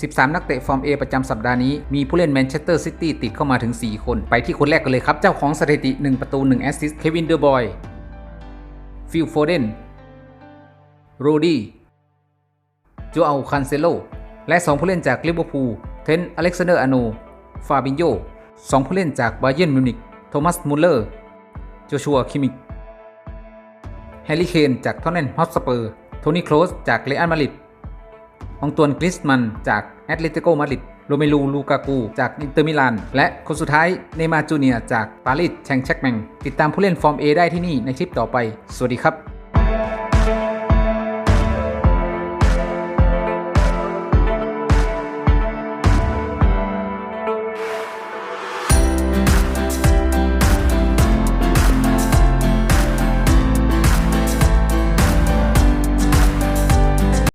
13 นักเตะฟอร์ม A ประจำสัปดาห์นี้ มีผู้เล่นแมนเชสเตอร์ซิตี้ติดเข้ามาถึง 4 คน ไปที่คนแรกกันเลยครับ เจ้าของสถิติ 1 ประตู 1 แอสซิสต์เควินเดอร์บอย ฟิลโฟเดน โรดี้โจอาคันเซโล และ 2 ผู้เล่นจากลิเวอร์พูล เทนอเล็กซานเดอร์อาโน ฟาบินโย2 ผู้เล่นจากบาเยิร์นมิวนิกโทมัสมุลเลอร์ โจชัว คิมิก แฮร์รี่เคนจากทอนแนนฮอตสเปอร์ โทนี่ โคลส จากเรอัลมาดริด องตวนกริสมันจากแอตเลติโกมาดริดโรเมลูลูกากู จากอินเตอร์มิลาน และคนสุดท้ายเนมาร์จูเนียจากปารีสแชงแชกแมง ติดตามผู้เล่นฟอร์ม A ได้ที่นี่ในคลิปต่อไป สวัสดีครับ